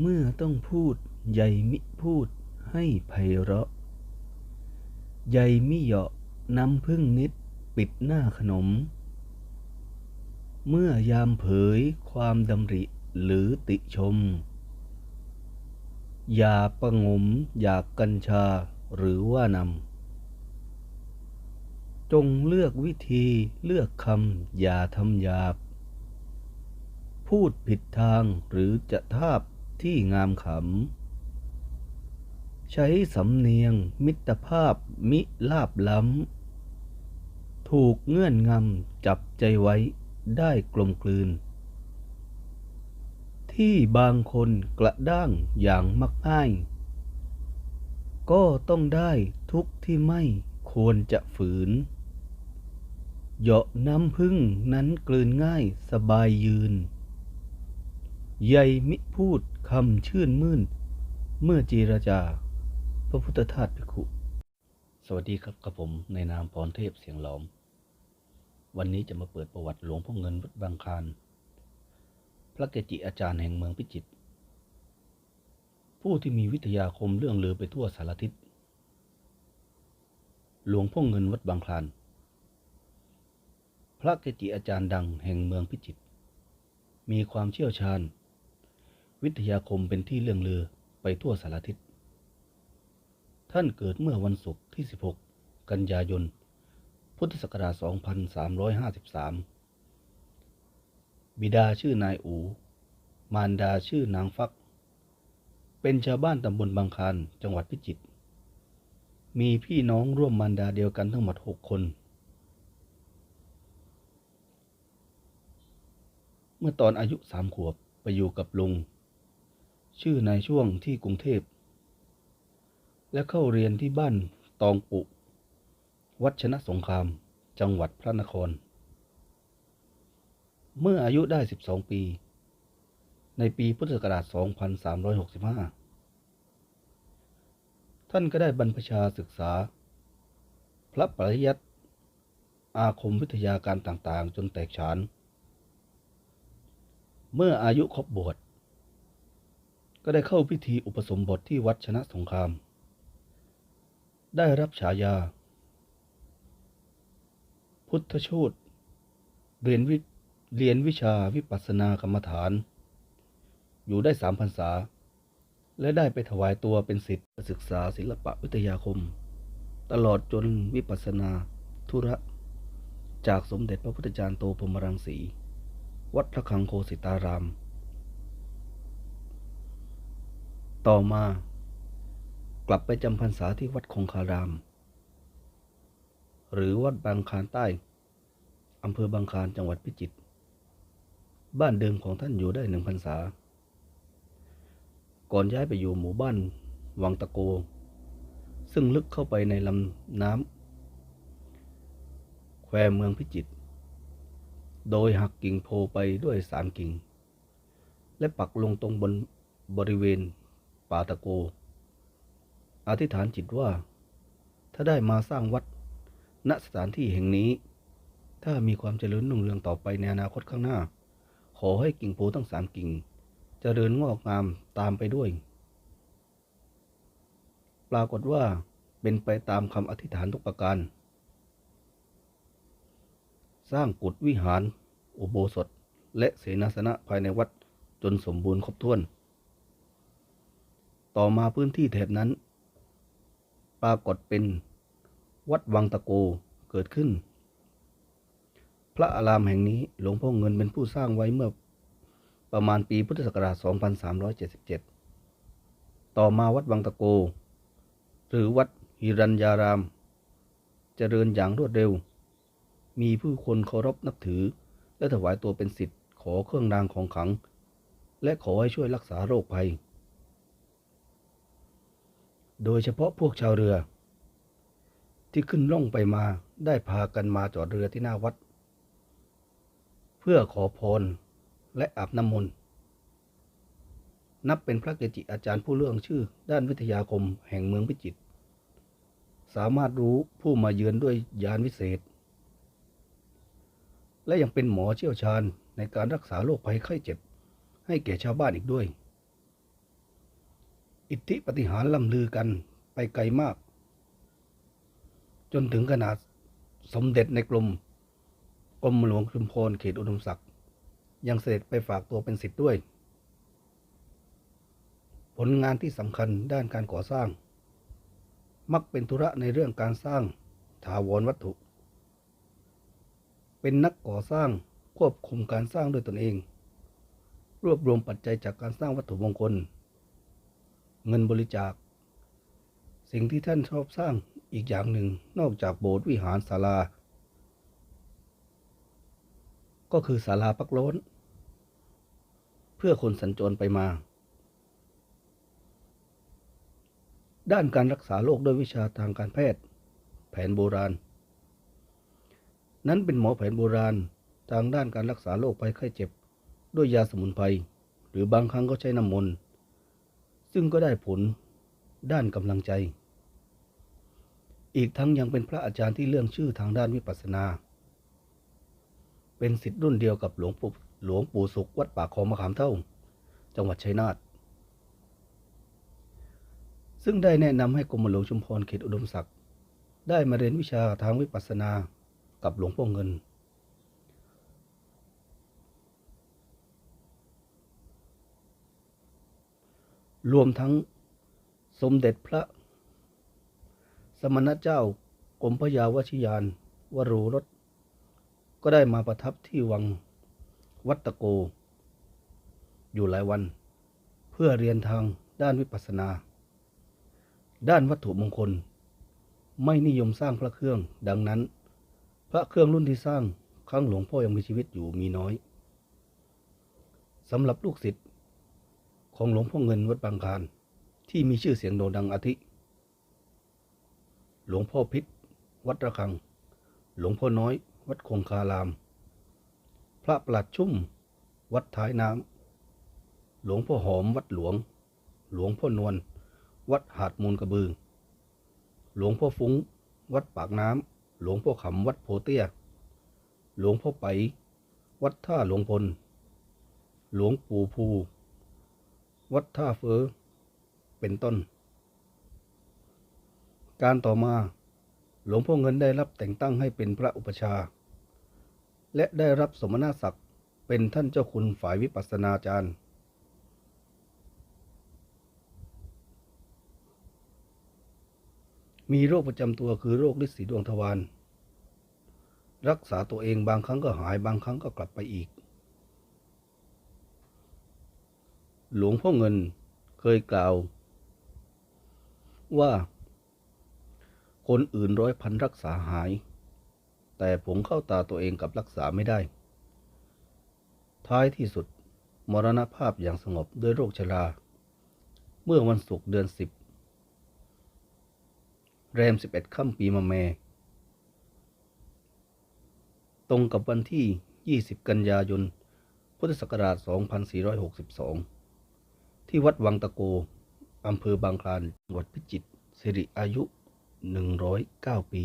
เมื่อต้องพูดใหญ่มิพูดให้ไพเราะใหญ่มิเหยาะน้ำพึ่งนิดปิดหน้าขนม เมื่อยามเผยความดำริหรือติชม อย่าประงมอยากกัญชาหรือว่านำ จงเลือกวิธีเลือกคำอย่าทำหยาบ พูดผิดทางหรือจะทาบ ที่งามขำ ใช้สำเนียงมิตรภาพมิลาบล้ำ ถูกเงื่อนงำจับใจไว้ได้กลมกลืน ที่บางคนกระด้างอย่างมักง่าย ก็ต้องได้ทุกที่ไม่ควรจะฝืนเหยาะน้ำพึ่งนั้นกลืนง่ายสบายยืน ใหญ่มิพูดคำชื่นมื่น เมื่อจีรจา พระพุทธทาสภิกขุสวัสดีครับกับผมในนามพรเทพเสียงหลอม วันนี้จะมาเปิดประวัติหลวงพ่อเงินวัดบางคลานพระเกจิอาจารย์แห่งเมืองพิจิตรผู้ที่มีวิทยาคมเรื่องลือไปทั่วสารทิศหลวงพ่อเงินวัดบางคลาน พระเกจิอาจารย์ดังแห่งเมืองพิจิตร มีความเชี่ยวชาญ วิทยาคมเป็นที่เรื่องลือไปทั่วสารทิศ ท่านเกิดเมื่อวันศุกร์ที่ 16 กันยายน พุทธศักราช 2353 บิดาชื่อนายอู มารดาชื่อนางฟัก เป็นชาวบ้านตำบลบางคานจังหวัดพิจิตร มีพี่น้องร่วมมารดาเดียวกันทั้งหมด 6 คน เมื่อตอนอายุสามขวบไปอยู่กับลุง ชื่อนายช่วงที่กรุงเทพ และเข้าเรียนที่บ้านตองปุ วัดชนะสงคราม จังหวัดพระนคร เมื่ออายุได้ 12 ปี ในปีพุทธศักราช 2365 ท่านก็ได้บรรพชาศึกษา พระปริยัติอาคมวิทยาการต่างๆ จนแตกฉาน เมื่ออายุครบบวช ก็ได้เข้าพิธีอุปสมบทที่วัดชนะสงคราม ได้รับฉายา พุทธชูตเรียนวิเรียนวิชาวิปัสสนากรรมฐาน อยู่ได้สามพรรษา และได้ไปถวายตัวเป็นศิษย์ศึกษาศิลปะวิทยาคม ตลอดจนวิปัสสนาธุระ จากสมเด็จพระพุทธจารย์โตพรมรังสี วัดระคังโคสิตาราม ต่อมากลับไปจำพรรษาที่วัดคงคาราม หรือวัดบางคานใต้อำเภอบางคานจังหวัดพิจิตรบ้านเดิมของท่านอยู่ได้หนึ่งพรรษา ก่อนย้ายไปอยู่หมู่บ้านวังตะโก ซึ่งลึกเข้าไปในลำน้ำแควเมืองพิจิตรโดยหักกิ่งโพไปด้วยสามกิ่ง และปักลงตรงบนบริเวณ ป่าตะโก อธิษฐานจิตว่า ถ้าได้มาสร้างวัด ณสถานที่แห่งนี้ ถ้ามีความเจริญรุ่งเรืองต่อไปในอนาคตข้างหน้า ขอให้กิ่งโพทั้งสามกิ่งเจริญงอกงามตามไปด้วย ปรากฏว่าเป็นไปตามคำอธิษฐานทุกประการ สร้างกุฏวิหาร อุโบสถ และเสนาสนะภายในวัดจนสมบูรณ์ครบถ้วน ต่อมาพื้นที่แถบนั้น ปรากฏเป็นวัดวังตะโกเกิดขึ้น พระอารามแห่งนี้หลวงพ่อเงินเป็นผู้สร้างไว้เมื่อประมาณปีพุทธศักราช 2377 ต่อมาวัดวังตะโก หรือวัดหิรัญญาราม เจริญอย่างรวดเร็ว มีผู้คนเคารพนับถือ และถวายตัวเป็นศิษย์ขอเครื่องรางของขลัง และขอให้ช่วยรักษาโรคภัย โดยเฉพาะพวกชาวเรือ ที่ขึ้นล่องไปมาได้พากันมาจอดเรือที่หน้าวัด เพื่อขอพรและอาบน้ำมนต์นับเป็นพระเกจิอาจารย์ผู้เรื่องชื่อด้านวิทยาคมแห่งเมืองพิจิตรสามารถรู้ผู้มาเยือนด้วยยานวิเศษ และยังเป็นหมอเชี่ยวชาญในการรักษาโรคภัยไข้เจ็บ ให้แก่ชาวบ้านอีกด้วย อิทธิปฏิหารล่ำลือกันไปไกลมาก จนถึงขนาดสมเด็จในกรมกรมหลวงชุมพรเขตอุดมศักดิ์ยังเสด็จไปฝากตัวเป็นสิทธิ์ด้วย ผลงานที่สำคัญด้านการก่อสร้าง มักเป็นธุระในเรื่องการสร้างถาวรวัตถุ เป็นนักก่อสร้างควบคุมการสร้างด้วยตนเอง รวบรวมปัจจัยจากการสร้างวัตถุมงคล เงินบริจาค สิ่งที่ท่านชอบสร้างอีกอย่างหนึ่งนอกจากโบสถ์วิหารศาลา ก็คือศาลาพักล้น เพื่อคนสัญจรไปมา ด้านการรักษาโรคด้วยวิชาทางการแพทย์ แผนโบราณ นั้นเป็นหมอแผนโบราณทางด้านการรักษาโรคภัยไข้เจ็บ ด้วยยาสมุนไพรหรือบางครั้งก็ใช้น้ำมนต์ ซึ่งก็ได้ผลด้านกำลังใจ อีกทั้งยังเป็นพระอาจารย์ที่เรื่องชื่อทางด้านวิปัสสนา เป็นสิทธิ์รุ่นเดียวกับหลวงปู่หลวงปู่สุขวัดป่าคลองมะขามเท่า จังหวัดชัยนาท ซึ่งได้แนะนำให้กรมหลวงชุมพรเขตอุดมศักดิ์ได้มาเรียนวิชาทางวิปัสสนากับหลวงพ่อเงิน รวมทั้งสมเด็จพระ สมณเจ้ากรมพระยาวชิยานวโรรสก็ได้มาประทับที่วังวัตโก อยู่หลายวัน เพื่อเรียนทางด้านวิปัสสนา ด้านวัตถุมงคล ไม่นิยมสร้างพระเครื่อง ดังนั้น พระเครื่องรุ่นที่สร้างครั้งหลวงพ่อยังมีชีวิตอยู่มีน้อยสำหรับลูกศิษย์ ของหลวงพ่อเงินวัดบางคานที่มีชื่อเสียงโด่งดังอาทิ หลวงพ่อพิษวัดระฆัง หลวงพ่อน้อย วัดคงคาราม พระประหลัดชุ่ม วัดท้ายน้ำ หลวงพ่อหอมวัดหลวง หลวงพ่อนวลวัดหาดมูลกระบือ หลวงพ่อฟุ้ง วัดปากน้ำ หลวงพ่อขำวัดโพเตี้ย หลวงพ่อไป วัดท่าหลวงพล หลวงปู่ภู วัดท่าเฟอเป็นต้น การต่อมาหลวงพ่อเงินได้รับแต่งตั้งให้เป็นพระอุปชา และได้รับสมณศักดิ์เป็นท่านเจ้าคุณฝ่ายวิปัสสนาจารย์ มีโรคประจำตัวคือโรคฤทธิ์สีดวงทวาร รักษาตัวเองบางครั้งก็หายบางครั้งก็กลับไปอีก หลวงพ่อเงินเคยกล่าว ว่า คนอื่นร้อยพันรักษาหาย แต่ผมเข้าตาตัวเองกับรักษาไม่ได้ ท้ายที่สุด มรณภาพอย่างสงบด้วยโรคชรา เมื่อวันศุกร์เดือนสิบแรม11ค่ำปีมะแม ตรงกับวันที่ 20 กันยายนพุทธศักราช 2462 ที่วัดวังตะโก อำเภอบางคลานจังหวัดพิจิตรสิริอายุ 109 ปี